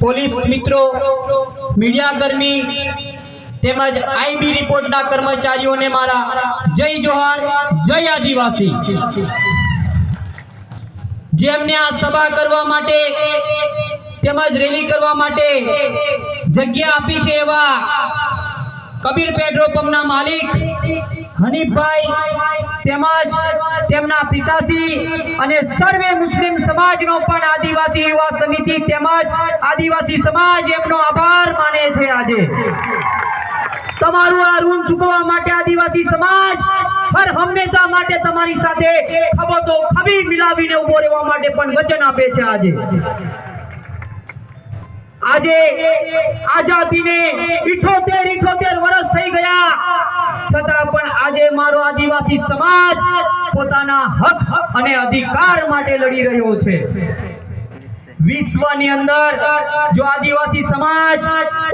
Police મિત્રો, media કર્મી તેમજ IB રિપોર્ટના કર્મચારીઓને મારા જય જોહાર, જય આદિવાસી. જેમને આ સભા કરવા માટે તેમજ રેલી કરવા માટે જગ્યા આપી છે એવા કબીર પેટ્રોલ પંપના માલિક હનીફભાઈ તેમજ તેમના પિતાશ્રી અને સર્વે મુસ્લિમ સમાજનો પણ આદિવાસી યુવા સમિતિ તેમજ આદિવાસી સમાજ એમનો આભાર માને છે આજે. તમારું આ ઋણ ચૂકવવા માટે આદિવાસી સમાજ હર હંમેશા માટે તમારી સાથે ખબતો ખભી મિલાવીને ઊભો રહેવા માટે પણ વચન આપે છે આજે. આજે આઝાદીને 78 78 વર્ષ થઈ ગયા. છતાં પણ આજે મારો આદિવાસી સમાજ પોતાના હક અને અધિકાર માટે લડી રહ્યો છે. વિશ્વની અંદર જો આદિવાસી સમાજ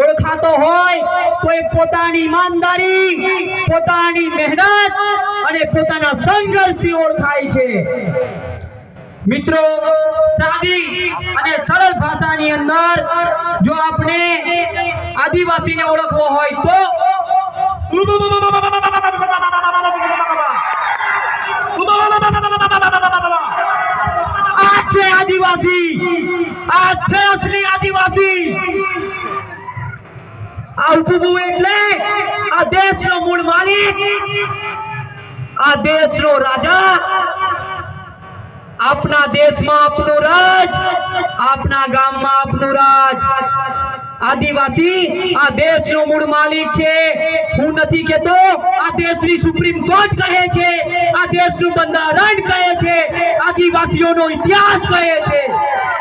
ઓળખાતો હોય તો એ પોતાની ઈમાનદારી, પોતાની મહેનત અને પોતાના સંઘર્ષથી ઓળખાય છે. મિત્રો સાદી અને સરળ ભાષાની અંદર જો આપણે આદિવાસીને ઓળખવો હોય તો આ છે આદિવાસી, આ છે અસલી આદિવાસી. આ ઉપભુ એટલે આ દેશનો મૂળ માલિક, આ દેશનો રાજા આપના દેશમાં આપનું રાજ, આપના ગામમાં આપનું રાજ. આદિવાસી આ દેશનો મૂળ માલિક છે. હું નથી કહેતો, આ દેશની સુપ્રીમ કોર્ટ કહે છે, આ દેશનું બંધારણ કહે છે, આદિવાસીઓનો ઇતિહાસ કહે છે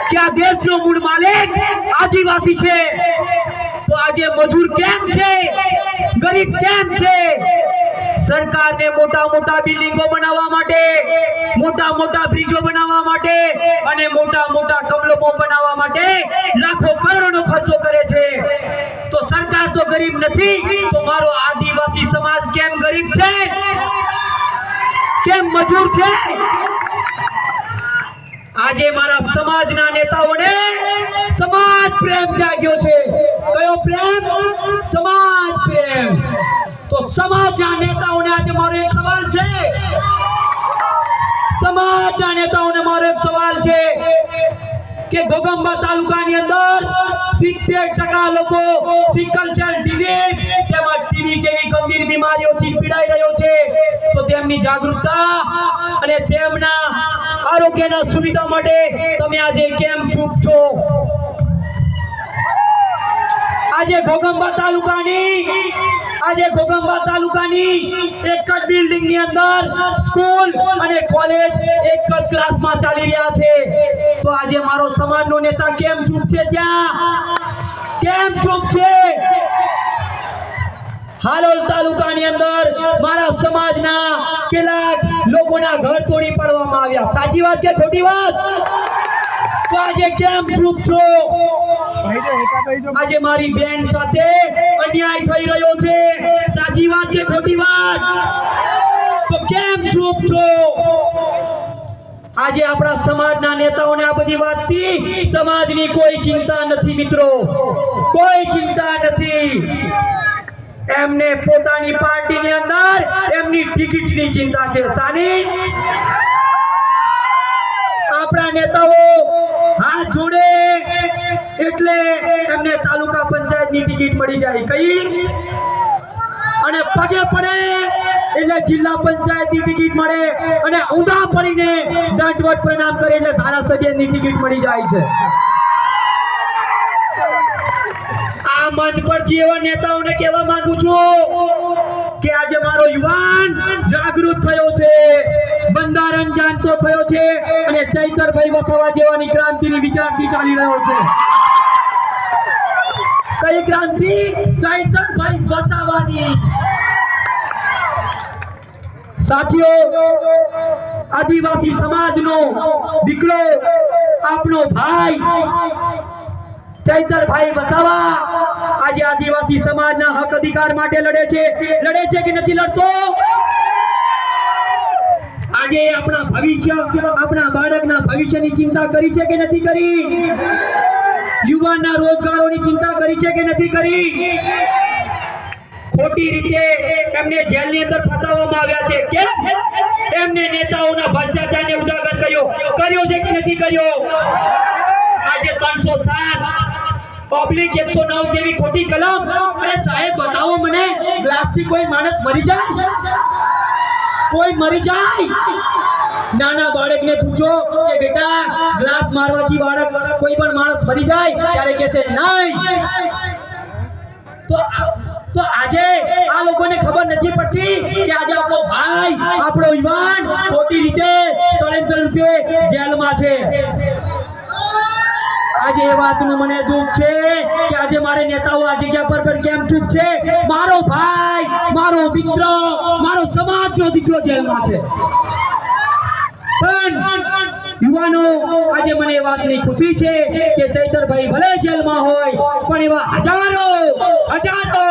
કે આ દેશનો મૂળ માલિક આદિવાસી છે. તો આજે મજૂર કેમ છે? ગરીબ કેમ છે? સરકારને મોટા મોટા બિલ્ડિંગો બનાવવા માટે, મોટા મોટા બ્રિજો બનાવવા માટે અને મોટા મોટા કમલમો બનાવવા માટે લાખો કરોડનો ખર્ચો કરે છે. તો સરકાર તો ગરીબ નથી, તો મારો આદિવાસી સમાજ કેમ ગરીબ છે? કેમ મજૂર છે? આજે મારા સમાજના નેતાઓને સમાજ પ્રેમ જાગ્યો છે. કયો પ્રેમ? સમાજ પ્રેમ. તો સમાજના નેતાઓને આજે મારો એક સવાલ છે. સમાજના નેતાઓને મારો એક સવાલ છે કે ગોગંબા તાલુકાની અંદર સિત્તેર ટકા લોકો સિકલ સેલ ડિઝીઝ તેમાં ટીબી જેવી ગંભીર બીમારીઓથી પીડાઈ રહ્યો છે. તો તેમની જાગૃતતા અને તેમના આરોગ્યના સુવિધા માટે તમે આજે કેમ ચૂપ છો? આજે ગોગંબા તાલુકાની આજે ઘોગંબા તાલુકાની એક જ બિલ્ડિંગની અંદર સ્કૂલ અને કોલેજ એક જ ક્લાસમાં ચાલી રહ્યા છે. તો આજે મારો સમાજનો નેતા કેમ ચૂપ છે ત્યાં? કેમ ચૂપ છે? હાલોલ તાલુકાની અંદર મારા સમાજના કેટલાક લોકોના ઘર તોડી પાડવામાં આવ્યા. સાચી વાત કે ખોટી વાત? તો આજે કેમ ચૂપ છો? આજે મારી બેન સાથે અન્યાય થઈ રહ્યો છે. સાચી વાત કે ખોટી વાત? તો કેમ ચૂપ છો? આજે આપણા સમાજના નેતાઓને આ બધી વાતથી સમાજની કોઈ ચિંતા નથી મિત્રો. કોઈ ચિંતા નથી. એમને પોતાની પાર્ટીની અંદર એમની ટિકિટની ચિંતા છે. સાની? આપણા નેતાઓ હાથ જોડે. એટલે એમને તાલુકા પંચાયતની ટિકિટ મળી જાય. કઈ? અને પગે પડે એટલે જિલ્લા પંચાયતની ટિકિટ મળે અને ઊંધા પડીને દંડવટ પરિણામ કરે એટલે ધારાસભ્યની ટિકિટ મળી જાય છે. આ મંચ પરથી એવા નેતાઓને કહેવા માંગુ છું કે આજે મારો યુવાન જાગૃત થયો છે, બંધારણ જાણતો થયો છે અને ચૈતરભાઈ વસાવા જેવાની ક્રાંતિની વિચારથી ચાલી રહ્યો છે. કઈ ક્રાંતિ? ચૈતરભાઈ વસાવાની. સાથીઓ, આદિવાસી સમાજનો દીકરો, આપનો ભાઈ, ચૈતરભાઈ વસાવા આજે આદિવાસી સમાજના હક અધિકાર માટે લડે છે. લડે છે કે નથી લડતો? આજે આપણા ભવિષ્ય, આપણા બાળકના ભવિષ્યની ચિંતા કરી છે કે નથી કરી? યુવાનના રોજગારોની ચિંતા કરી છે કે નથી કરી? ખોટી રીતે એમને જેલની અંદર ફસાવવામાં આવ્યા છે. કેમ? એમને નેતાઓના ભ્રષ્ટાચારને ઉજાગર કર્યો. કર્યો છે કે નથી કર્યો? આજે ત્રણસો સાત. પબ્લિક એકસો નવ જેવી ખોટી કલમ. અરે સાહેબ, બતાવો મને, ગ્લાસથી કોઈ માણસ મરી જાય? કોઈ મરી જાય? નાના બાળકને પૂછો કે બેટા ગ્લાસ મારવાથી બાળક કોઈ પણ માણસ મરી જાય? ત્યારે કહે છે, નહીં. તો તો આજે આ લોકોને ખબર નથી પડતી કે આજે આપણો ભાઈ, આપણો યુવાન ખોટી રીતે ષડયંત્ર રૂપે જેલમાં છે. આજે એ વાતનું મને દુઃખ છે કે આજે મારે નેતાઓ આ જગ્યા પર પર કેમ ચૂપ છે? મારો ભાઈ, મારો મિત્ર, મારો સમાજનો દીકરો જેલમાં છે. યુવાનો, આજે મને વાતની ખુશી છે કે ચૈતરભાઈ ભલે જેલમાં હોય, પણ એવા હજારો હજારો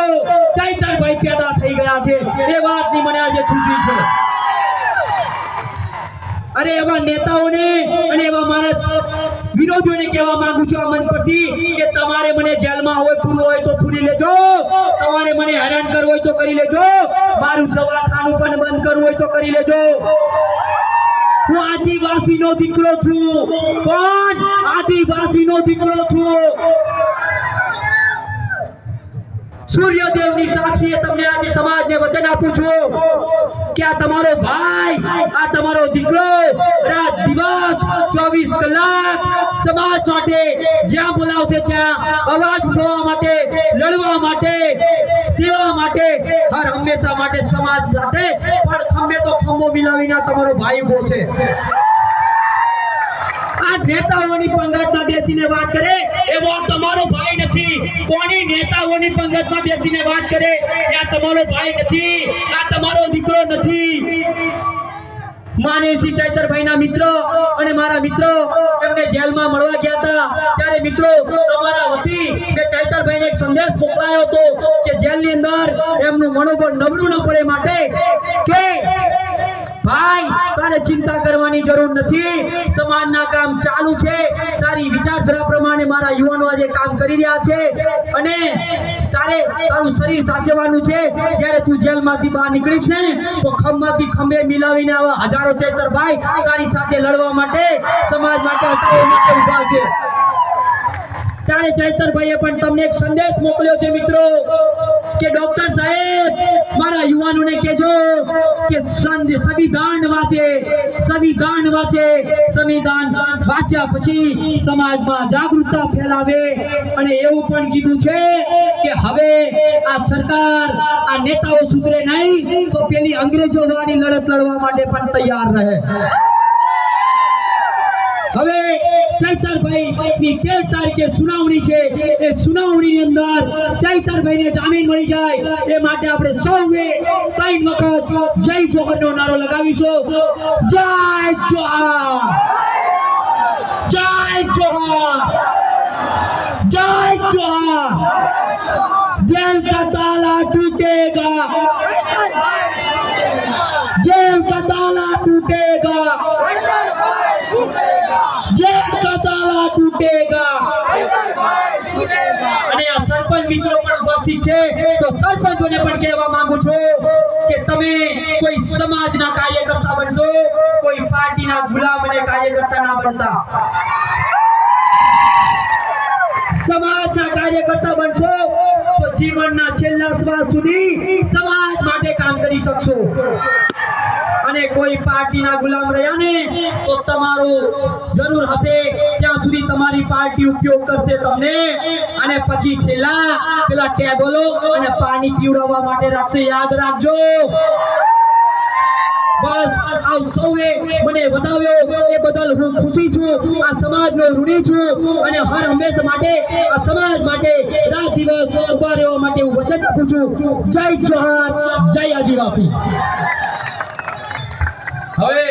ચૈતરભાઈ પેદા થઈ ગયા છે. એ વાતની મને આજે ખુશી છે. અરે એવા નેતાઓને અને એવા મારા વિરોધીઓને કહેવા માંગુ છું આ મન પરથી કે તમારે મને જેલમાં હોય, પૂરું હોય તો પૂરી લેજો. તમારે મને હેરાન કરવું હોય તો કરી લેજો. મારું દવાખાનું પણ બંધ કરવું હોય તો કરી લેજો. હું આદિવાસીનો દીકરો છું. કોણ આદિવાસીનો દીકરો છું. સૂર્યદેવની સાક્ષીએ તમને આજે સમાજને વચન આપું છું કે આ તમારો ભાઈ, આ તમારો દીકરો રાત દિવસ ચોવીસ કલાક સમાજ માટે જ્યાં બોલાવશે ત્યાં અવાજ ઉઠાવવા માટે, લડવા માટે સેવા માટે હર હંમેશા માટે સમાજ સાથે પણ ખંભે તો ખંભો મિલાવીને તમારો ભાઈ ઊભો છે. નેતાઓની પંગતમાં બેસીને વાત કરે, એવો તમારો ભાઈ નથી. કોની નેતાઓની પંગતમાં બેસીને વાત કરે આ તમારો ભાઈ નથી. આ તમારો દીકરો નથી. માનવસિંહ ચૈતરભાઈના મિત્રો અને મારા મિત્રો એમને જેલમાં મળવા ગયા હતા. ત્યારે મિત્રો તમારા વતી મેં ચૈતરભાઈને એક સંદેશ મોકલાયો હતો કે જેલની અંદર એમનું મનોબળ નબળું ન પડે માટે કે ભાઈ, તારે ચિંતા કરવાની જરૂર નથી. સમાજના કામ ચાલુ છે. તારી વિચારધારા પ્રમાણે મારા યુવાનો આજે કામ કરી રહ્યા છે. અને તારે તારું શરીર સાચવવાનું છે. જ્યારે તું જેલમાંથી બહાર નીકળીશ ને, તો ખંભમાંથી ખંભે મિલાવીને આવા હજારો ચેતરભાઈ તારી સાથે લડવા માટે, સમાજ માટે ઊભા છે. ત્યારે ચૈતરભાઈએ પણ તમને એક સંદેશ મોકલ્યો છે મિત્રો, કે ડોક્ટર સાહેબ, મારા યુવાનોને કહેજો કે સંવિધાન વાંચે સંવિધાન વાંચે, સંવિધાન વાંચ્યા પછી સમાજમાં જાગૃતતા ફેલાવે. અને એવું પણ કીધું છે કે હવે આ સરકાર આ નેતાઓ સુધરે નહીં તો પેલી અંગ્રેજો વાળી લડત લડવા માટે પણ તૈયાર રહે. હવે ચૈતરભાઈ ની એ માટે આપણે સૌએ ત્રણ વખત જોહરનો નારો લગાવીશું. જય જોહર! જય જોહર! જય જોહર! જેલ का ताला टूटेगा जेल का ताला टूटेगा जेल का ताला टूटेगा અને આ સરપંચ મિત્રો પણ ઉપસ્થિત છે તો સરપંચોને પણ કહેવા માંગુ છું કે તમે કોઈ સમાજના કાર્યકર્તા બનજો કોઈ પાર્ટીના ગુલામ અને કાર્યકર્તા ના બનતા સમાજના કાર્યકર્તા બનશો તો જીવનના છેલ્લા શ્વાસ સુધી સમાજ માટે કામ કરી શકશો. અને કોઈ પાર્ટીના ગુલામ રહ્યા ને તો તમારો જરૂર હશે ત્યાં સુધી તમારી પાર્ટી ઉપયોગ કરશે તમને. અને પછી છેલ્લા પેલા ટેબલો અને પાણી પીવડાવવા માટે રાખશે. યાદ રાખજો. બસ આ સૌએ મને બતાવ્યો એ બદલ હું ખુશી છું, આ સમાજનો ઋણી છું અને હર હંમેશા માટે, આ સમાજ માટે, રાત દિવસ ઊભા રહેવા માટે હું વચન આપું છું. જય જોહાર જય આદિવાસી. હવે